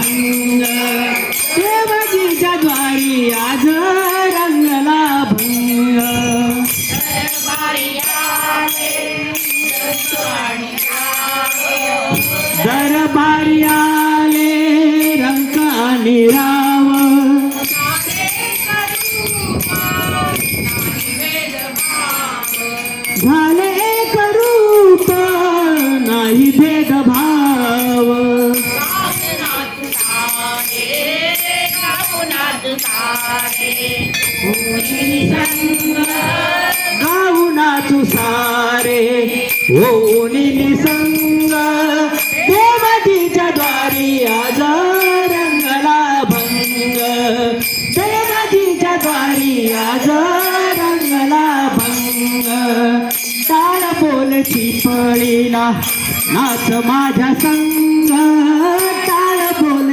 भंग देवकीच्या द्वारी आज रंगला भंग दरबारी आले रंक आणि राव झाले एक रूप नाही भेदभाव. गाऊनाचू सारे होऊन निसंग देवतीच्या द्वारी आज रंगला भंग. देवतीच्या द्वारी आज रंगला भंग. टाळ बोलची पळीला नाच माझ्या संग.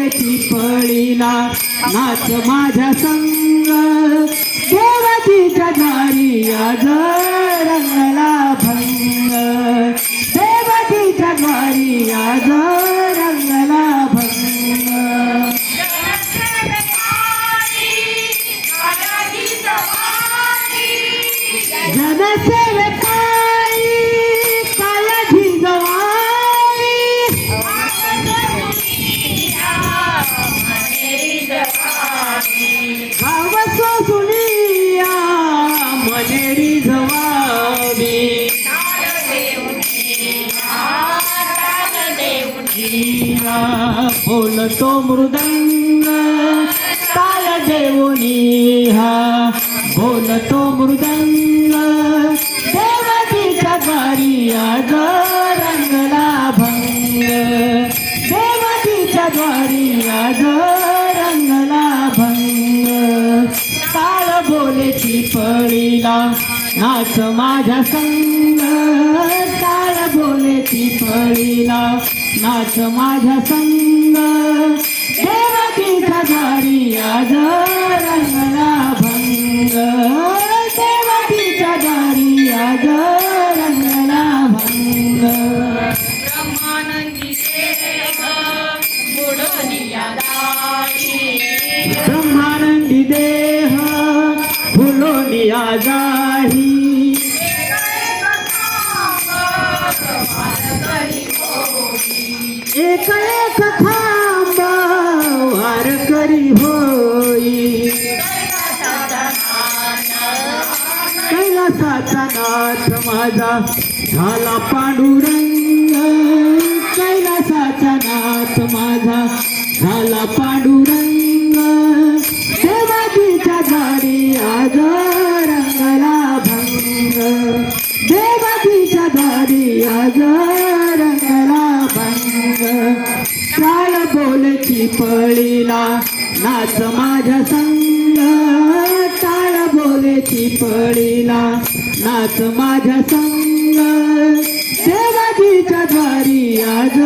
बोलची पळीला नाच माझ्या संग. देवतीच्या दारी आज रंगला भंग. देवतीच्या दारी आज बोलतो मृदंग ताल देवनी हा. बोलतो मृदंग देवतीच्या द्वारी आज रंगला भंग. देवतीच्या द्वारी आज रंगला भंग. काळ बोलेची पळीला नाच माझ्या संग. ताळ बोलेची पळीला? नाच माझ्या संग. देवतीच्या द्वारी आज रंगला भंग. देवतीच्या द्वारी आज रंगला भंग. ब्रह्मानंदी देह फुलोनिया जाही एक एक थांब वार करी होई. कैलासाचा नाथ माझा झाला पांडुरंग. कैलासाचा नाथ माझा झाला पांडुरंग. देवाजीच्या झाडी आज रंगला भंग. देवाजीच्या झाडी आज रंगला भंग. काल बोलची पळीला? नाच माझ्या संग. टाळ बोलेची पळीला? नाच माझ्या संग. देवाजीच्या द्वारी आज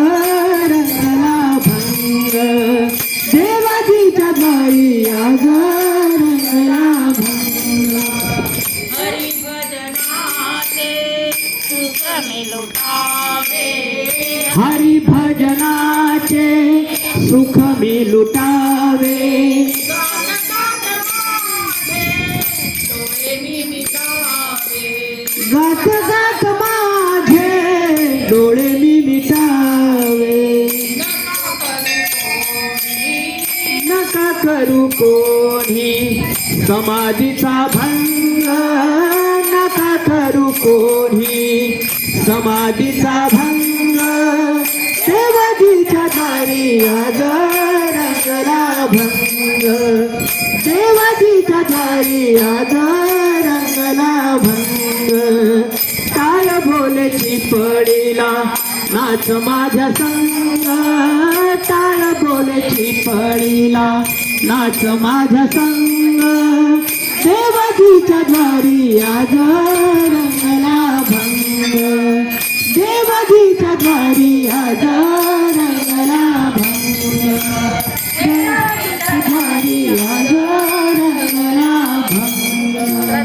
हरी भजनाचे सुख मी लुटावे. गात गात माझे डोळे मी मिटावे. नका करू कोणी समाधीचा भंग. समाधीचा भंग. देवतीच्या दारी आज रंगला भंग. देवाजीच्या दारी आज रंगला भंग. टाळ बोलची पडिला नाच माझ्या संग. टाळ बोलची पडिला नाच माझ्या संग. देवतीच्या द्वारी आज रंग Maria,